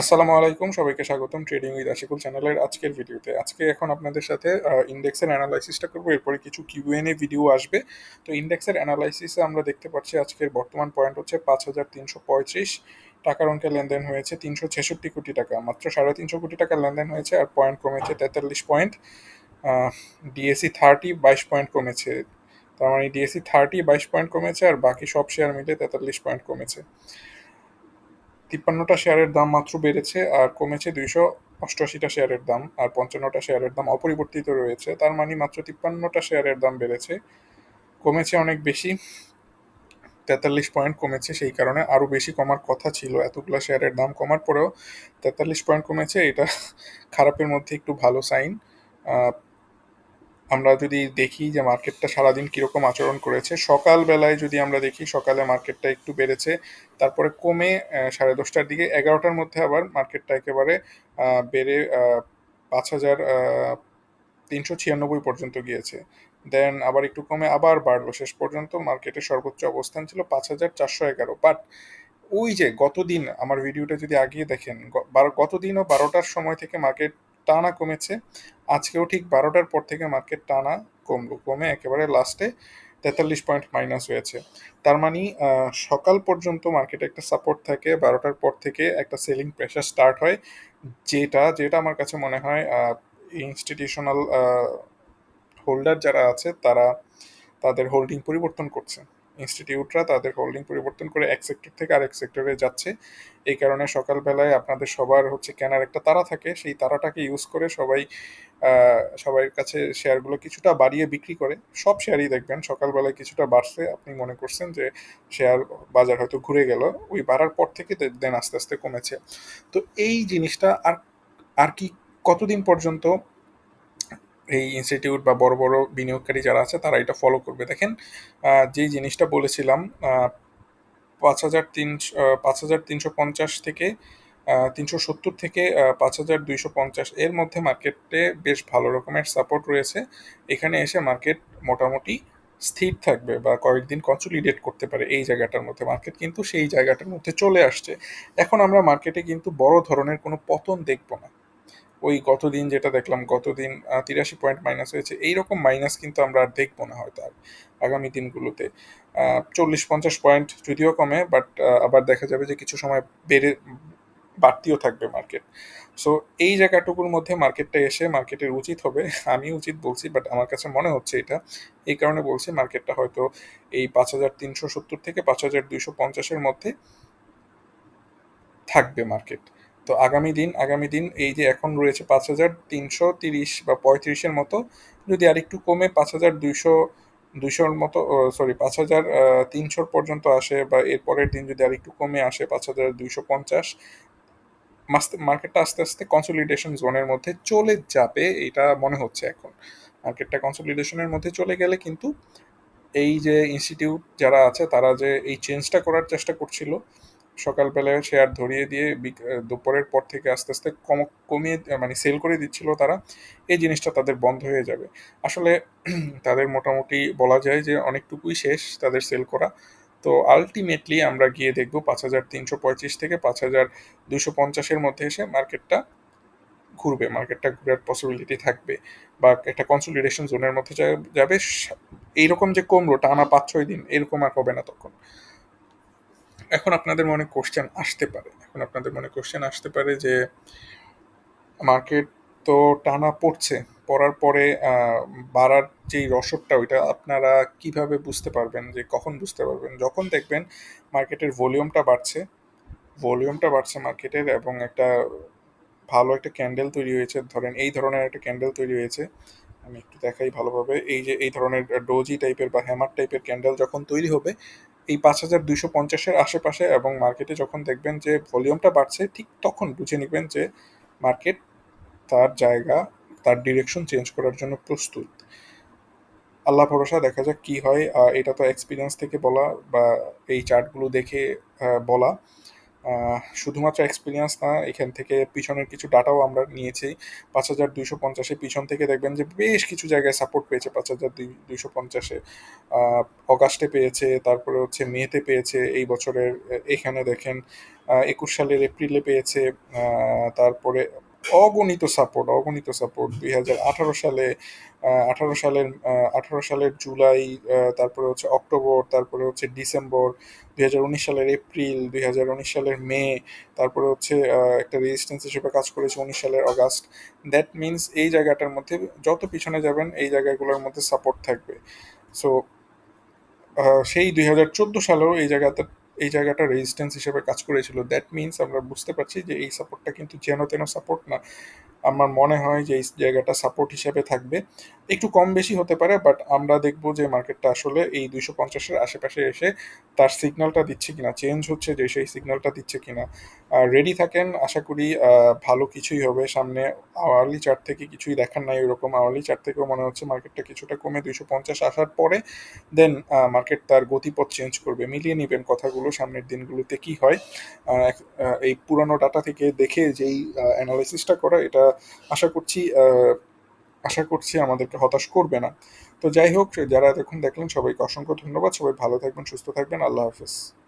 আসসালামু আলাইকুম, সবাইকে স্বাগতম ট্রেডিং উইথ আশিকুল চ্যানেলের আজকের ভিডিওতে। আজকে এখন আপনাদের সাথে ইন্ডেক্সের অ্যানালাইসিসটা করব। এরপরে কিছু কিউএনএ ভিডিও আসবে। তো ইন্ডেক্সের অ্যানালাইসিসে আমরা দেখতে পাচ্ছি আজকের বর্তমান পয়েন্ট হচ্ছে পাঁচ হাজার তিনশো পঁয়ত্রিশ। টাকার অঙ্কে লেনদেন হয়েছে তিনশো ছেষট্টি কোটি টাকা। মাত্র সাড়ে তিনশো কোটি টাকার লেনদেন হয়েছে আর পয়েন্ট কমেছে তেতাল্লিশ পয়েন্ট ডিএসি থার্টি বাইশ পয়েন্ট কমেছে। তার মানে ডিএসি থার্টি বাইশ পয়েন্ট কমেছে আর বাকি সব শেয়ার মিলে তেতাল্লিশ পয়েন্ট কমেছে। তিপ্পান্নটা শেয়ারের দাম মাত্র বেড়েছে আর কমেছে দুইশো অষ্টআশিটা শেয়ারের দাম আর পঞ্চান্নটা শেয়ারের দাম অপরিবর্তিত রয়েছে। তার মানে মাত্র তিপ্পান্নটা শেয়ারের দাম বেড়েছে। কমেছে অনেক বেশি। তেতাল্লিশ পয়েন্ট কমেছে সেই কারণে আরও বেশি কমার কথা ছিল। এতগুলো শেয়ারের দাম কমার পরেও তেতাল্লিশ পয়েন্ট কমেছে। এটা খারাপের মধ্যে একটু ভালো সাইন। আমরা যদি দেখি যে মার্কেটটা সারাদিন কীরকম আচরণ করেছে, সকালবেলায় যদি আমরা দেখি সকালে মার্কেটটা একটু বেড়েছে, তারপরে কমে সাড়ে দশটার দিকে, এগারোটার মধ্যে আবার মার্কেটটা একেবারে বেড়ে পাঁচ হাজার তিনশো ছিয়ানব্বই পর্যন্ত গিয়েছে। দেন আবার একটু কমে, আবার বাড়লো। শেষ পর্যন্ত মার্কেটের সর্বোচ্চ অবস্থান ছিল পাঁচ হাজার চারশো এগারো। বাট ওই যে গতদিন, আমার ভিডিওটা যদি আগিয়ে দেখেন গতদিনও বারোটার সময় থেকে মার্কেট টানা কমেছে। আজকেও ঠিক বারোটার পর থেকে মার্কেট টানা কমলো কমে একেবারে লাস্টে তেতাল্লিশ পয়েন্ট মাইনাস হয়েছে। তার মানে সকাল পর্যন্ত মার্কেটে একটা সাপোর্ট থাকে, বারোটার পর থেকে একটা সেলিং প্রেশার স্টার্ট হয়, যেটা যেটা আমার কাছে মনে হয় ইনস্টিটিউশনাল হোল্ডার যারা আছে, তারা তাদের হোল্ডিং পরিবর্তন করছে। ইনস্টিটিউটরা তাদের হোল্ডিং পরিবর্তন করে এক সেক্টর থেকে আরেক সেক্টরে যাচ্ছে। এই কারণে সকালবেলায় আপনাদের সবার হচ্ছে কেনার একটা তারা থাকে। সেই তারাটাকে ইউজ করে সবাই সবার কাছে শেয়ারগুলো কিছুটা বাড়িয়ে বিক্রি করে। সব শেয়ারই দেখবেন, সকালবেলায় কিছুটা বাড়ছে। আপনি মনে করছেন যে শেয়ার বাজার হয়তো ঘুরে গেল, ওই বাড়ার পর থেকে দেন আস্তে আস্তে কমেছে। তো এই জিনিসটা আর আর কি কতদিন পর্যন্ত এই ইনস্টিটিউট বা বড় বড় বিনিয়োগকারী যারা আছে, তারা এটা ফলো করবে। দেখেন যেই জিনিসটা বলেছিলাম পাঁচ হাজার তিনশো পাঁচ হাজার তিনশো পঞ্চাশ থেকে তিনশো সত্তর থেকে পাঁচ হাজার দুইশো পঞ্চাশ এর মধ্যে মার্কেটে বেশ ভালো রকমের সাপোর্ট রয়েছে। এখানে এসে মার্কেট মোটামুটি স্থির থাকবে বা কয়েকদিন কনসোলিডেট করতে পারে এই জায়গাটার মধ্যে। মার্কেট কিন্তু সেই জায়গাটার মধ্যে চলে আসছে। এখন আমরা মার্কেটে কিন্তু বড় ধরনের কোনো পতন দেখব না। ওই গতদিন যেটা দেখলাম গতদিন তিরাশি পয়েন্ট মাইনাস হয়েছে, এইরকম মাইনাস কিন্তু আমরা আর দেখব না হয়তো আর আগামী দিনগুলোতে। চল্লিশ, পঞ্চাশ পয়েন্ট যদিও কমে বাট আবার দেখা যাবে যে কিছু সময় বেড়ে, বাড়তিও থাকবে মার্কেট সো এই জায়গাটুকুর মধ্যে মার্কেটটা এসে মার্কেটের উচিত হবে, আমি উচিত বলছি বাট আমার কাছে মনে হচ্ছে এটা। এই কারণে বলছি মার্কেটটা হয়তো এই পাঁচ হাজার তিনশো সত্তর থেকে পাঁচ হাজার দুইশো পঞ্চাশের মধ্যে থাকবে মার্কেট তো আগামী দিন আগামী দিন এই যে এখন রয়েছে পাঁচ হাজার তিনশো তিরিশ বা পঁয়ত্রিশের মতো, যদি আরেকটু কমে পাঁচ হাজার দুইশো, দুইশোর মতো সরি পাঁচ হাজার তিনশোর পর্যন্ত আসে বা এর পরের দিন যদি আরেকটু কমে আসে পাঁচ হাজার দুইশো পঞ্চাশ মার্কেটটা আস্তে আস্তে কনসলিডেশন জোনের মধ্যে চলে যাবে, এটা মনে হচ্ছে এখন। মার্কেটটা কনসলিডেশনের মধ্যে চলে গেলে কিন্তু এই যে ইনস্টিটিউট যারা আছে, তারা যে এই চেঞ্জটা করার চেষ্টা করছিল সকালবেলায় শেয়ার ধরিয়ে দিয়ে দুপুরের পর থেকে আস্তে আস্তে কম কমিয়ে মানে সেল করে দিচ্ছিল তারা, এই জিনিসটা তাদের বন্ধ হয়ে যাবে। আসলে তাদের মোটামুটি বলা যায় যে অনেকটুকুই শেষ তাদের সেল করা। তো আলটিমেটলি আমরা গিয়ে দেখব পাঁচ হাজার তিনশো পঁয়ত্রিশ থেকে পাঁচ হাজার দুশো পঞ্চাশের মধ্যে এসে মার্কেটটা ঘুরবে মার্কেটটা ঘুরার পসিবিলিটি থাকবে বা একটা কনসলিডেশন জোনের মধ্যে যাবে। এইরকম যে কমলো টানা পাঁচ ছয় দিন, এরকম আর হবে না তখন। এখন আপনাদের মনে কোশ্চেন আসতে পারে। এখন আপনাদের মনে কোশ্চেন আসতে পারে যে মার্কেট তো টানা পড়ছে, পড়ার পরে বাড়ার যেই রসদটা, ওইটা আপনারা কীভাবে বুঝতে পারবেন যে, কখন বুঝতে পারবেন? যখন দেখবেন মার্কেটের ভলিউমটা বাড়ছে ভলিউমটা বাড়ছে মার্কেটের এবং একটা ভালো একটা ক্যান্ডেল তৈরি হয়েছে, ধরেন এই ধরনের একটা ক্যান্ডেল তৈরি হয়েছে, আমি একটু দেখাই ভালোভাবে, এই যে, এই ধরনের ডোজি টাইপের বা হ্যামার টাইপের ক্যান্ডেল যখন তৈরি হবে এই পাঁচ হাজার দুইশো পঞ্চাশের আশেপাশে এবং মার্কেটে যখন দেখবেন যে ভলিউমটা বাড়ছে, ঠিক তখন বুঝে নেবেন যে মার্কেট তার জায়গা, তার ডিরেকশন চেঞ্জ করার জন্য প্রস্তুত। আল্লাহ ভরসা, দেখা যাক কি হয়। এটা তো এক্সপিরিয়েন্স থেকে বলা বা এই চার্টগুলো দেখে বলা। শুধুমাত্র এক্সপিরিয়েন্স না, এখান থেকে পিছনের কিছু ডাটাও আমরা নিয়েছি। পাঁচ হাজার দুইশো পঞ্চাশে পিছন থেকে দেখবেন যে বেশ কিছু জায়গায় সাপোর্ট পেয়েছে পাঁচ হাজার দুইশো পঞ্চাশে। অগাস্টে পেয়েছে, তারপরে হচ্ছে মেতে পেয়েছে এই বছরের, এখানে দেখেন একুশ সালের এপ্রিলে পেয়েছে তারপরে অগণিত সাপোর্ট অগণিত সাপোর্ট দুই হাজার আঠারো সালে আঠারো সালের আঠারো সালের জুলাই তারপরে হচ্ছে অক্টোবর, তারপরে হচ্ছে ডিসেম্বর, দুই হাজার উনিশ সালের এপ্রিল, দুই হাজার উনিশ সালের মে, তারপরে হচ্ছে একটা রেজিস্ট্যান্স হিসেবে কাজ করেছে উনিশ সালের অগাস্ট। দ্যাট মিনস এই জায়গাটার মধ্যে যত পিছনে যাবেন, এই জায়গাগুলোর মধ্যে সাপোর্ট থাকবে। সো সেই দুই হাজার চোদ্দ সালেও এই জায়গাতে এই জায়গাটা রেজিস্ট্যান্স হিসেবে কাজ করেছিল। দ্যাট মিনস আমরা বুঝতে পারছি যে এই সাপোর্টটা কিন্তু যেন তেন সাপোর্ট না। আমার মনে হয় যে এই জায়গাটা সাপোর্ট হিসেবে থাকবে। একটু কম বেশি হতে পারে বাট আমরা দেখব যে মার্কেটটা আসলে এই দুইশো পঞ্চাশের আশেপাশে এসে তার সিগন্যালটা দিচ্ছে কিনা চেঞ্জ হচ্ছে যে সেই সিগন্যালটা দিচ্ছে কিনা। রেডি থাকেন, আশা করি ভালো কিছুই হবে। সামনে আওয়ারলি চার্ট থেকে কিছুই দেখার নাই, ওরকম আওয়ারলি চার্ট থেকেও মনে হচ্ছে মার্কেটটা কিছুটা কমে, দুইশো পঞ্চাশ আসার পরে দেন মার্কেট তার গতিপথ চেঞ্জ করবে। মিলিয়ে নেবেন কথাগুলো সামনের দিনগুলোতে কি হয়। এই পুরানো ডাটা থেকে দেখে যেই অ্যানালাইসিসটা করা, এটা আশা করছি আশা করছি আমাদেরকে হতাশ করবে না। তো যাই হোক, যারা এতক্ষণ দেখলেন, সবাইকে অসংখ্য ধন্যবাদ। সবাই ভালো থাকবেন, সুস্থ থাকবেন। আল্লাহ হাফেজ।